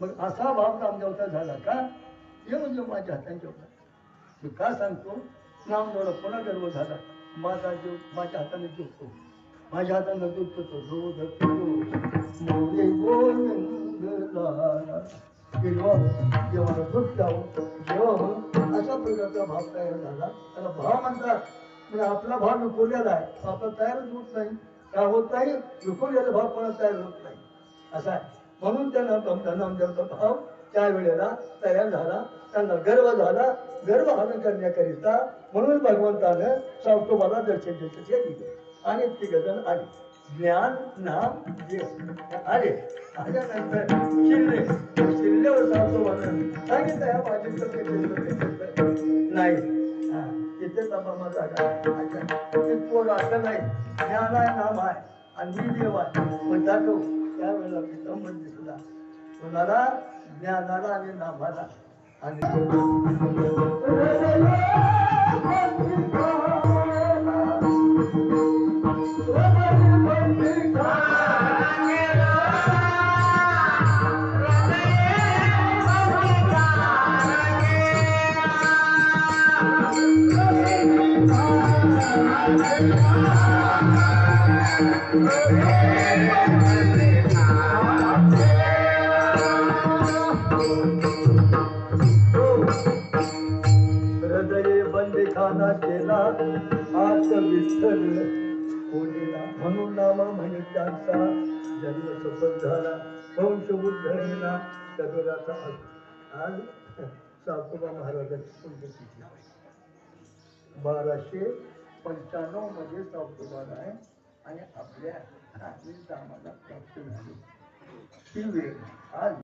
मग असा भाव नामदेवता झाला का? हे म्हणजे माझ्या हातांच्या होता मी का सांगतो? नामदेवला पुन्हा गर्व झाला? माझा जीव माझ्या हाताने जेवतो माझ्या हाताने दूध पितो दूध पितो मोरे गोविंद जेव्हा दूध प्यावं जेव्हा अशा प्रकारचा भाव तयार झाला. त्याला भाव म्हणतात. म्हणजे आपला भाव विखुरलेला आहे. आपला तयारच होत नाही. काय होत नाही? विखुरलेला भाव कोणा तयार होत नाही. असा आहे. म्हणून त्यांना तुमचा नामदेवचा भाव त्यावेळेला तयार झाला त्यांना गर्व झाला. गर्व हरण करण्याकरिता म्हणून भगवंतानं सावतोबाला दर्शन दिले आणि ती गजन आली. ज्ञान नाम आले. आल्यानंतर शिरले. शिरल्यावर सावतोबानं सांगितलं या माझी नाही. तिथे तपा माझा पोर असं नाही. ज्ञान आहे नाम आहे. आणि देवा देव पण दाखव त्यावेळेला मी संबंध दिसला कोणाला ज्ञानाला आणि नामाला आणि हृदय बंदिखाना केला आत विठ्ठल कोणीला? म्हणून नाम म्हणे त्यांचा. जन्म सफल झाला वंश उद्धरणा कबीराचा आज आज सातोबा महाराजांची पुण्यतिथी बाराशे पंच्याण्णवमध्ये सातोबाला आहे आणि आपल्या आम्हाला प्राप्त झाली. ती वेळ आज